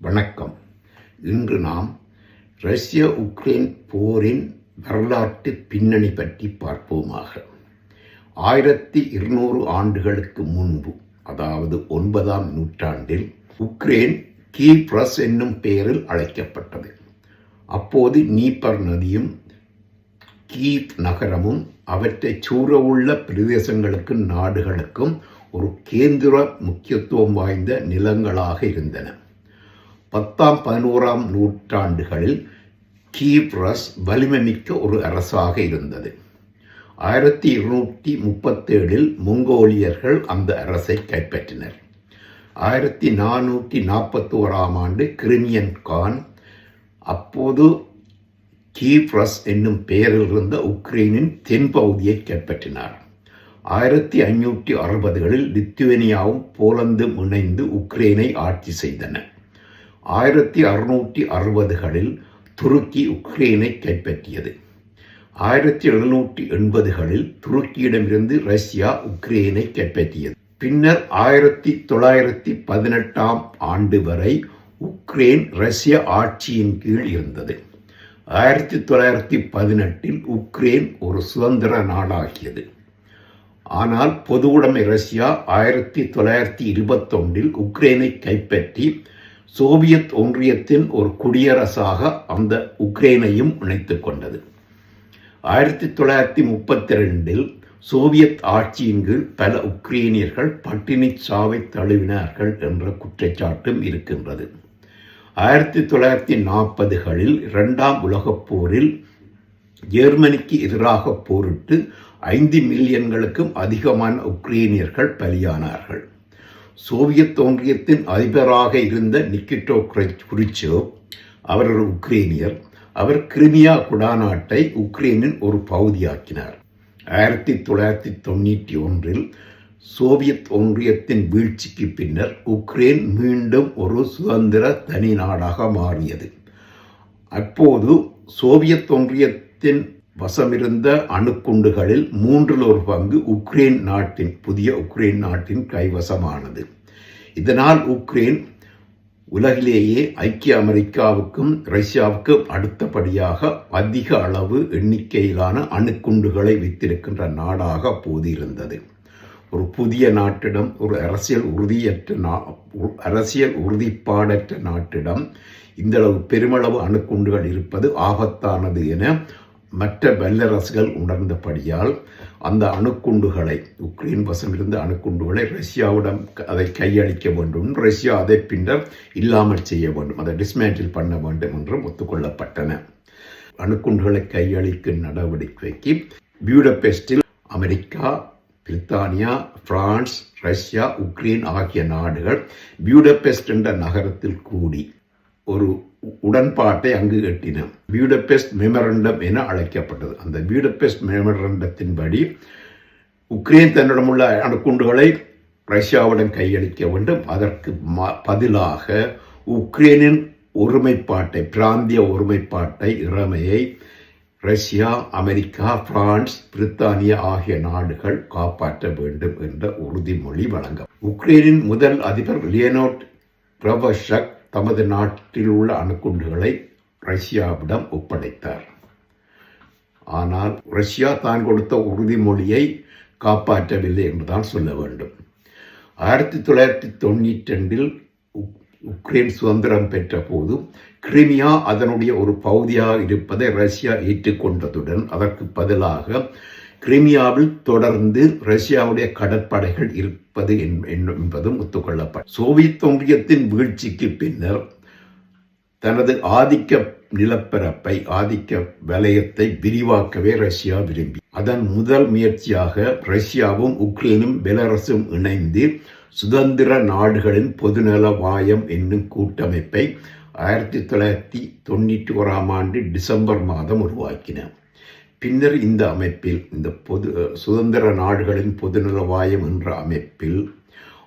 வணக்கம். இன்று நாம் ரஷ்ய உக்ரைன் போரின் வரலாற்று பின்னணி பற்றி பார்ப்போமாக. ஆயிரத்தி இருநூறு ஆண்டுகளுக்கு முன்பு அதாவது ஒன்பதாம் நூற்றாண்டில் உக்ரைன் கீப்ரஸ் என்னும் பெயரில் அழைக்கப்பட்டது. அப்போது நீப்பர் நதியும் கீவ் நகரமும் அவற்றைச் சூழவுள்ள பிரதேசங்களுக்கும் நாடுகளுக்கும் ஒரு கேந்திர முக்கியத்துவம் வாய்ந்த நிலங்களாக இருந்தன. பத்தாம் பதினோராம் நூற்றாண்டுகளில் கீப்ரஸ் வலிமைமிக்க ஒரு அரசாக இருந்தது. ஆயிரத்தி இருநூற்றி முப்பத்தேழில் மொங்கோலியர்கள் அந்த அரசை கைப்பற்றினர். ஆயிரத்தி நானூற்றி நாற்பத்தோராம் ஆண்டு கிரிமியன் கான் அப்போது கீப்ரஸ் என்னும் பெயரில் இருந்த உக்ரைனின் தென்பகுதியை கைப்பற்றினார். ஆயிரத்தி ஐநூற்றி அறுபதுகளில் லித்துவேனியாவும் போலந்தும் இணைந்து உக்ரைனை ஆட்சி செய்தன. ஆயிரத்தி அறுநூற்றி அறுபதுகளில் துருக்கி உக்ரைனை கைப்பற்றியது. ஆயிரத்தி எழுநூற்றி எண்பதுகளில் துருக்கியிடமிருந்து ரஷ்யா உக்ரைனை கைப்பற்றியது. பின்னர் ஆயிரத்தி தொள்ளாயிரத்தி பதினெட்டாம் ஆண்டு வரை உக்ரைன் ரஷ்ய ஆட்சியின் கீழ் இருந்தது. ஆயிரத்தி தொள்ளாயிரத்தி பதினெட்டில் உக்ரைன் ஒரு சுதந்திர நாடாகியது. ஆனால் பொதுவுடைமை ரஷ்யா ஆயிரத்தி தொள்ளாயிரத்தி இருபத்தொன்றில் உக்ரைனை கைப்பற்றி சோவியத் ஒன்றியத்தின் ஒரு குடியரசாக அந்த உக்ரைனையும் இணைத்து கொண்டது. ஆயிரத்தி தொள்ளாயிரத்தி முப்பத்தி ரெண்டில் சோவியத் ஆட்சியின் கீழ் பல உக்ரைனியர்கள் பட்டினி சாவை தழுவினார்கள் என்ற குற்றச்சாட்டும் இருக்கின்றது. ஆயிரத்தி தொள்ளாயிரத்தி நாற்பதுகளில் இரண்டாம் உலகப் போரில் ஜெர்மனிக்கு எதிராக போரிட்டு ஐந்து மில்லியன்களுக்கும் அதிகமான உக்ரைனியர்கள் பலியானார்கள். சோவியத் ஒன்றியத்தின் அதிபராக இருந்த நிக்கிட்டோ குரிச்சோ அவர் ஒரு உக்ரைனியர். அவர் கிரிமியா குடாநாட்டை உக்ரைனின் ஒரு பகுதியாக்கினார். ஆயிரத்தி தொள்ளாயிரத்தி தொண்ணூற்றி ஒன்றில் சோவியத் ஒன்றியத்தின் வீழ்ச்சிக்கு பின்னர் உக்ரைன் மீண்டும் ஒரு சுதந்திர தனி நாடாக மாறியது. அப்போது சோவியத் ஒன்றியத்தின் வசமிருந்த அணுக்குண்டுகளில் மூன்றில் ஒரு பங்கு உக்ரைன் நாட்டின் புதிய உக்ரைன் நாட்டின் கைவசமானது. இதனால் உக்ரைன் உலகிலேயே ஐக்கிய அமெரிக்காவுக்கும் ரஷ்யாவுக்கும் அடுத்தபடியாக அதிக அளவு எண்ணிக்கையிலான அணுக்குண்டுகளை வைத்திருக்கின்ற நாடாக போதிருந்தது இருந்தது ஒரு புதிய நாட்டிடம் ஒரு அரசியல் உறுதியற்ற நா அரசியல் உறுதிப்பாடற்ற நாட்டிடம் இந்தளவு பெருமளவு அணுக்குண்டுகள் இருப்பது ஆபத்தானது என மற்ற வல்லரசுகள் உணர்ந்தபடியால் அந்த அணுக்குண்டுகளை உக்ரைன் வசமிருந்த அணுக்குண்டுகளை ரஷ்யாவிடம் அதை கையளிக்க வேண்டும். ரஷ்யா அதை பின்னர் இல்லாமல் செய்ய வேண்டும். அதை டிஸ்மேண்டில் பண்ண வேண்டும் என்றும் ஒத்துக்கொள்ளப்பட்டன. அணுக்குண்டுகளை கையளிக்கும் நடவடிக்கைக்கு பியூடபெஸ்டில் அமெரிக்கா பிரித்தானியா பிரான்ஸ் ரஷ்யா உக்ரைன் ஆகிய நாடுகள் பியூடபெஸ்ட் என்ற நகரத்தில் கூடி ஒரு உடன்பாட்டை அங்கு எட்டின. பியூடபெஸ்ட் மெமரண்டம் என அழைக்கப்பட்டது. அந்த பியூடபெஸ்ட் மெமரண்டத்தின்படி உக்ரைன் தன்னிடமுள்ள அணுக்குண்டுகளை ரஷ்யாவுடன் கையளிக்க வேண்டும். அதற்கு பதிலாக உக்ரைனின் ஒருமைப்பாட்டை பிராந்திய ஒருமைப்பாட்டை இறமையை ரஷ்யா அமெரிக்கா பிரான்ஸ் பிரித்தானியா ஆகிய நாடுகள் காப்பாற்ற வேண்டும் என்ற உறுதிமொழி வழங்க உக்ரைனின் முதல் அதிபர் லியனோட் பிரபஷக் தமது நாட்டில் உள்ள அணுக்குண்டுகளை ரஷ்யாவிடம் ஒப்படைத்தார். ஆனால் ரஷ்யா தான் கொடுத்த உறுதிமொழியை காப்பாற்றவில்லை என்றுதான் சொல்ல வேண்டும். ஆயிரத்தி தொள்ளாயிரத்தி தொண்ணூற்றி ரெண்டில் உக்ரைன் சுதந்திரம் பெற்ற போது கிரிமியா அதனுடைய ஒரு பகுதியாக இருப்பதை ரஷ்யா ஏற்றுக்கொண்டதுடன் அதற்கு பதிலாக கிரிமியாவில் தொடர்ந்து ரஷ்யாவுடைய கடற்படைகள் இருப்பது என்பதும் ஒத்துக்கொள்ளப்படும் சோவியத் ஒன்றியத்தின் வீழ்ச்சிக்கு பின்னர் தனது ஆதிக்க நிலப்பரப்பை ஆதிக்க வலயத்தை விரிவாக்கவே ரஷ்யா விரும்பி அதன் முதல் முயற்சியாக ரஷ்யாவும் உக்ரைனும் பெலரசும் இணைந்து சுதந்திர நாடுகளின் பொதுநல வாயம் என்னும் கூட்டமைப்பை ஆயிரத்தி தொள்ளாயிரத்தி தொண்ணூற்றி ஓராம் ஆண்டு டிசம்பர் மாதம் உருவாக்கின. பின்னர் இந்த அமைப்பில் இந்த பொது சுதந்திர நாடுகளின் பொதுநலவாயம் என்ற அமைப்பில்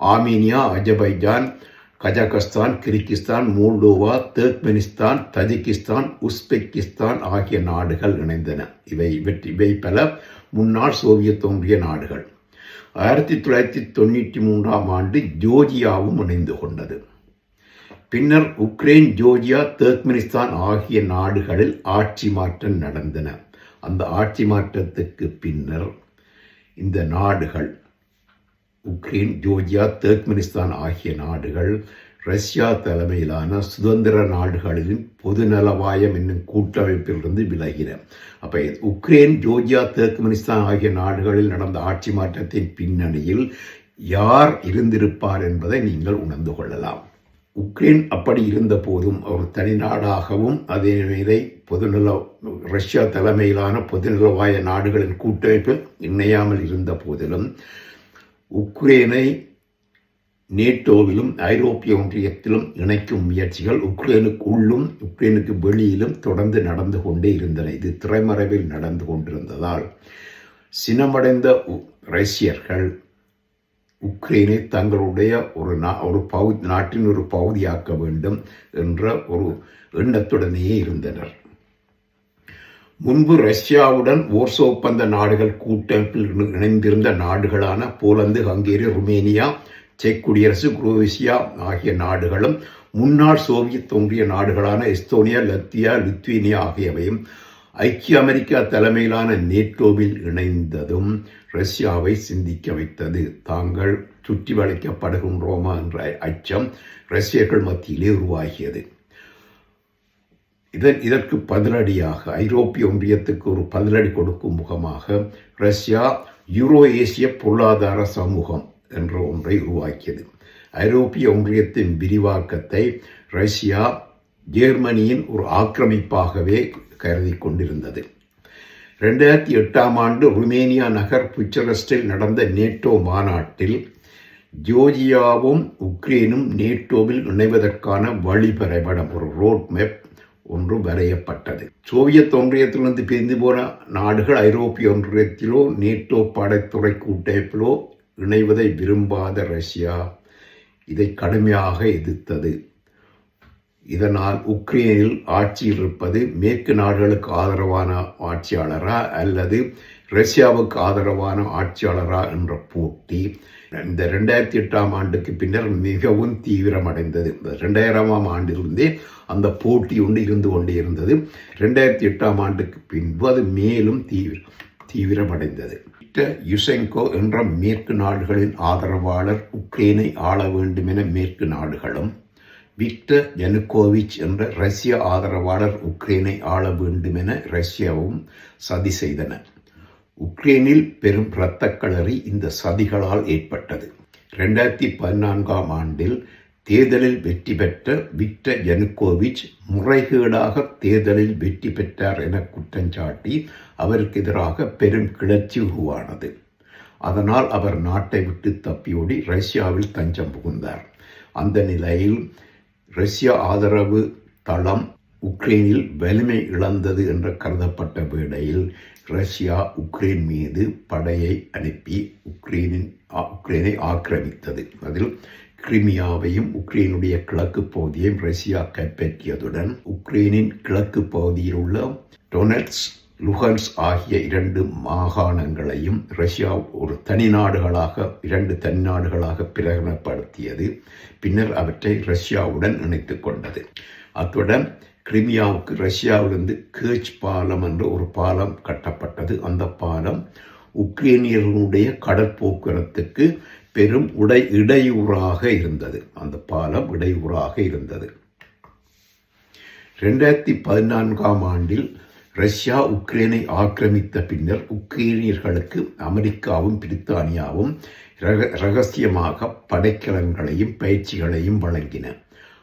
Armenia Azerbaijan Kazakhstan Kyrgyzstan Moldova Turkmenistan Tajikistan Uzbekistan ஆகிய நாடுகள் இணைந்தன. இவை இவை பல முன்னாள் சோவியத் ஒன்றிய நாடுகள். ஆயிரத்தி தொள்ளாயிரத்தி தொண்ணூற்றி மூன்றாம் ஆண்டு ஜோர்ஜியாவும் இணைந்து கொண்டது. பின்னர் உக்ரைன் ஜோர்ஜியா துர்க்மெனிஸ்தான் ஆகிய நாடுகளில் ஆட்சி மாற்றம் நடந்தன. அந்த ஆட்சி மாற்றத்துக்கு பின்னர் இந்த நாடுகள் உக்ரைன் ஜோர்ஜியா துர்க்மெனிஸ்தான் ஆகிய நாடுகள் ரஷ்யா தலைமையிலான சுதந்திர நாடுகளின் பொதுநலவாயம் என்னும் கூட்டமைப்பிலிருந்து விலகின. அப்போ உக்ரைன் ஜோர்ஜியா துர்க்மெனிஸ்தான் ஆகிய நாடுகளில் நடந்த ஆட்சி மாற்றத்தின் பின்னணியில் யார் இருந்திருப்பார் என்பதை நீங்கள் உணர்ந்து கொள்ளலாம். உக்ரைன் அப்படி இருந்த போதும் ஒரு தனி நாடாகவும் அதே இதை பொதுநல ரஷ்யா தலைமையிலான பொதுநலவாய நாடுகளின் கூட்டமைப்பில் இணையாமல் இருந்த போதிலும் உக்ரைனை நேட்டோவிலும் ஐரோப்பிய ஒன்றியத்திலும் இணைக்கும் முயற்சிகள் உக்ரைனுக்கு உள்ளும் உக்ரைனுக்கு வெளியிலும் தொடர்ந்து நடந்து கொண்டே இருந்தன. இது திரைமறைவில் நடந்து கொண்டிருந்ததால் சினமடைந்த ரஷ்யர்கள் உக்ரைனை தங்களுடைய ஒரு நா ஒரு பகுதி நாட்டின் ஒரு பகுதியாக்க வேண்டும் என்ற ஒரு எண்ணத்துடனேயே இருந்தனர். முன்பு ரஷ்யாவுடன் ஓர்சோ ஒப்பந்த நாடுகள் கூட்டமைப்பில் இணைந்திருந்த நாடுகளான போலந்து ஹங்கேரி ருமேனியா செக் குடியரசு குரோவேசியா ஆகிய நாடுகளும் முன்னாள் சோவியத் ஒன்றிய நாடுகளான எஸ்தோனியா லத்தியா லித்வேனியா ஆகியவையும் ஐக்கிய அமெரிக்கா தலைமையிலான நேட்டோவில் இணைந்ததும் ரஷ்யாவை சிந்திக்க வைத்தது. தாங்கள் சுற்றி வளைக்கப்படுகின்றோமா என்ற அச்சம் ரஷ்யர்கள் மத்தியிலே உருவாகியது. இதன் இதற்கு பதிலடியாக ஐரோப்பிய ஒன்றியத்துக்கு ஒரு பதிலடி கொடுக்கும் முகமாக ரஷ்யா யூரோ ஏசிய பொருளாதார சமூகம் என்ற ஒன்றை உருவாக்கியது. ஐரோப்பிய ஒன்றியத்தின் விரிவாக்கத்தை ரஷ்யா ஜெர்மனியின் ஒரு ஆக்கிரமிப்பாகவே கருதி கொண்டிருந்தது ரெண்டாயிரத்தி எட்டாம் ஆண்டு ருமேனியா நகர் புச்சரஸ்டில் நடந்த நேட்டோ மாநாட்டில் ஜோர்ஜியாவும் உக்ரைனும் நேட்டோவில் இணைவதற்கான வழிபரைபடம் ஒரு ரோட் மேப் ஒன்று வரையப்பட்டது. சோவியத் ஒன்றியத்திலிருந்து பிரிந்து போன நாடுகள் ஐரோப்பிய ஒன்றியத்திலோ நேட்டோ படைத்துறை கூட்டமைப்பிலோ இணைவதை விரும்பாத ரஷ்யா இதை கடுமையாக எதிர்த்தது. இதனால் உக்ரைனில் ஆட்சியில் இருப்பது மேற்கு நாடுகளுக்கு ஆதரவான ஆட்சியாளரா அல்லது ரஷ்யாவுக்கு ஆதரவான ஆட்சியாளரா என்ற போட்டி இந்த ரெண்டாயிரத்தி எட்டாம் ஆண்டுக்கு பின்னர் மிகவும் தீவிரமடைந்தது. ரெண்டாயிரமாம் ஆண்டிலிருந்தே அந்த போட்டி ஒன்று இருந்து கொண்டே இருந்தது. ரெண்டாயிரத்தி எட்டாம் ஆண்டுக்கு பின்பு அது மேலும் தீவிர தீவிரமடைந்தது. யுசெங்கோ என்ற மேற்கு நாடுகளின் ஆதரவாளர் உக்ரைனை ஆள வேண்டும் என மேற்கு நாடுகளும் விக்டர் ஜனுகோவிச் என்ற ரஷ்ய ஆதரவாளர் உக்ரைனை ஆள வேண்டும் என ரஷ்யாவும் சதி செய்தன. உக்ரைனில் பெரும் இரத்தக்களறி இந்த சதிகளால் ஏற்பட்டது. ரெண்டாயிரத்தி பதினான்காம் ஆண்டில் தேர்தலில் வெற்றி பெற்ற விக்டர் ஜனுகோவிச் முறைகேடாக தேர்தலில் வெற்றி பெற்றார் என குற்றஞ்சாட்டி அவருக்கு எதிராக பெரும் கிளர்ச்சி உருவானது. அதனால் அவர் நாட்டை விட்டு தப்பியோடி ரஷ்யாவில் தஞ்சம் புகுந்தார். அந்த நிலையில் ரஷ்ய ஆதரவு தளம் உக்ரைனில் வலிமை இழந்தது என்று கருதப்பட்ட வேளையில் ரஷ்யா உக்ரைன் மீது படையை அனுப்பி உக்ரைனின் உக்ரைனை ஆக்கிரமித்தது. அதில் கிரிமியாவையும் உக்ரைனுடைய கிழக்கு பகுதியையும் ரஷ்யா கைப்பற்றியதுடன் உக்ரைனின் கிழக்கு பகுதியில் உள்ள டொனட்ஸ் லுகன்ஸ் ஆகிய இரண்டு மாகாணங்களையும் ரஷ்யா ஒரு தனி நாடுகளாக இரண்டு தனி நாடுகளாக பிரகடனப்படுத்தியது. பின்னர் அவற்றை ரஷ்யாவுடன் இணைத்துக் கொண்டது. அத்துடன் கிரிமியாவுக்கு ரஷ்யாவிலிருந்து கேச் பாலம் என்ற ஒரு பாலம் கட்டப்பட்டது. அந்த பாலம் உக்ரைனியர்களுடைய கடற்போக்குவரத்துக்கு பெரும் உடை இடையூறாக இருந்தது. அந்த பாலம் இடையூறாக இருந்தது. ரெண்டாயிரத்தி பதினான்காம் ஆண்டில் ரஷ்யா உக்ரைனை ஆக்கிரமித்த பின்னர் உக்ரைனியர்களுக்கு அமெரிக்காவும் பிரித்தானியாவும் ரகசியமாக படைக்கலன்களையும் பயிற்சிகளையும் வழங்கின.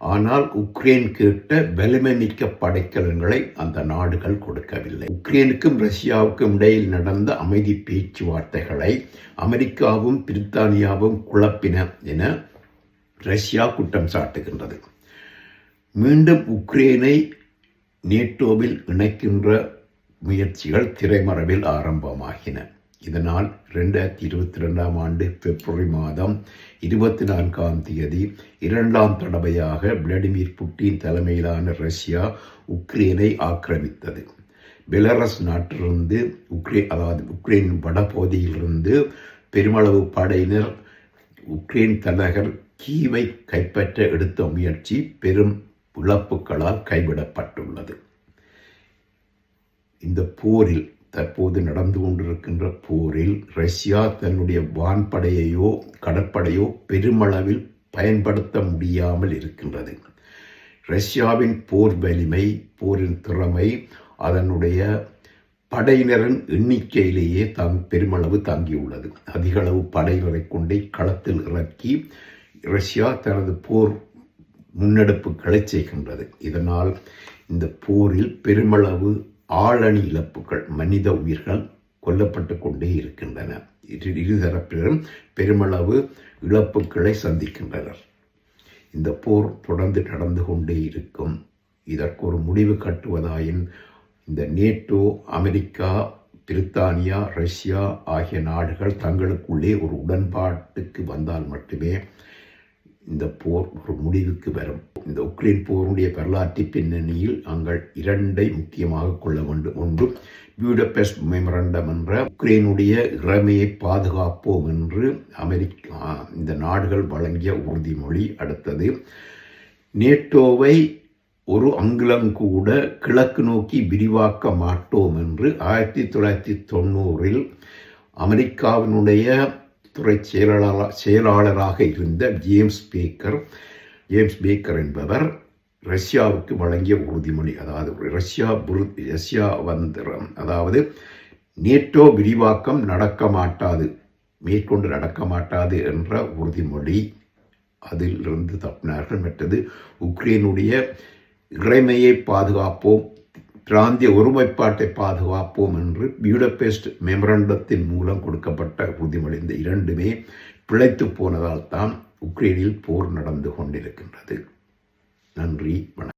ஆனால் உக்ரைன் கேட்ட வலிமை மிக்க படைக்கலன்களை அந்த நாடுகள் கொடுக்கவில்லை. உக்ரைனுக்கும் ரஷ்யாவுக்கும் இடையில் நடந்த அமைதி பேச்சுவார்த்தைகளை அமெரிக்காவும் பிரித்தானியாவும் குழப்பின என ரஷ்யா குற்றம் சாட்டுகின்றது. மீண்டும் உக்ரைனை நேட்டோவில் இணைக்கின்ற முயற்சிகள் திரைமறைவில் ஆரம்பமாகின. இதனால் ரெண்டாயிரத்தி இருபத்தி ரெண்டாம் ஆண்டு பிப்ரவரி மாதம் இருபத்தி நான்காம் தேதி இரண்டாம் தடவையாக விளாடிமிர் புட்டின் தலைமையிலான ரஷ்யா உக்ரைனை ஆக்கிரமித்தது. பெலரஸ் நாட்டிலிருந்து உக்ரைன் அதாவது உக்ரைன் வடபகுதியிலிருந்து பெருமளவு படையினர் உக்ரைன் தலைநகர் கீவை கைப்பற்ற எடுத்த முயற்சி பெரும் இழப்புகளால் கைவிடப்பட்டுள்ளது. இந்த போரில் தற்போது நடந்து கொண்டிருக்கின்ற போரில் ரஷ்யா தன்னுடைய வான்படையையோ கடற்படையோ பெருமளவில் பயன்படுத்த முடியாமல் இருக்கின்றது. ரஷ்யாவின் போர் வலிமை போரின் திறமை அதனுடைய படையினரின் எண்ணிக்கையிலேயே தாங் பெருமளவு தாங்கியுள்ளது. அதிகளவு படையினரை கொண்டே களத்தில் இறக்கி ரஷ்யா தனது போர் முன்னெடுப்புகளை செய்கின்றது. இதனால் இந்த போரில் பெருமளவு ஆளணி இழப்புகள் மனித உயிர்கள் கொல்லப்பட்டு கொண்டே இருக்கின்றன. இரு இருதரப்பினரும் பெருமளவு இழப்புகளை சந்திக்கின்றனர். இந்த போர் தொடர்ந்து நடந்து கொண்டே இருக்கும். இதற்கு ஒரு முடிவு கட்டுவதாயின் இந்த நேட்டோ அமெரிக்கா பிரித்தானியா ரஷ்யா ஆகிய நாடுகள் தங்களுக்குள்ளே ஒரு உடன்பாட்டுக்கு வந்தால் மட்டுமே இந்த போர் ஒரு முடிவுக்கு வரும். இந்த உக்ரைன் போருடைய வரலாற்று பின்னணியில் நாங்கள் இரண்டை முக்கியமாக கொள்ள வேண்டும். ஒன்று பியூடபெஸ்ட் மெமரண்டம் என்ற உக்ரைனுடைய இறமையை பாதுகாப்போம் என்று அமெரிக்கா இந்த நாடுகள் வழங்கிய உறுதிமொழி. அடுத்தது நேட்டோவை ஒரு அங்குலம் கூட கிழக்கு நோக்கி விரிவாக்க மாட்டோம் என்று ஆயிரத்தி தொள்ளாயிரத்தி தொண்ணூறில் அமெரிக்காவினுடைய துறை செயலாளராக செயலாளராக இருந்த ஜேம்ஸ் பேக்கர் ஜேம்ஸ் பேக்கர் என்பவர் ரஷ்யாவுக்கு வழங்கிய உறுதிமொழி. அதாவது ரஷ்யா ரஷ்யா வந்து அதாவது நேட்டோ விரிவாக்கம் நடக்க மாட்டாது மேற்கொண்டு நடக்க மாட்டாது என்ற உறுதிமொழி அதிலிருந்து தப்பினார்கள். மற்றது உக்ரைனுடைய இறைமையை பாதுகாப்போம் பிராந்திய ஒருமைப்பாட்டை பாதுகாப்போம் என்று பியூடபெஸ்ட் மெமரண்டத்தின் மூலம் கொடுக்கப்பட்ட உறுதிமொழி இந்த இரண்டுமே பிழைத்து போனதால் தான் உக்ரைனில் போர் நடந்து கொண்டிருக்கின்றது. நன்றி வணக்கம்.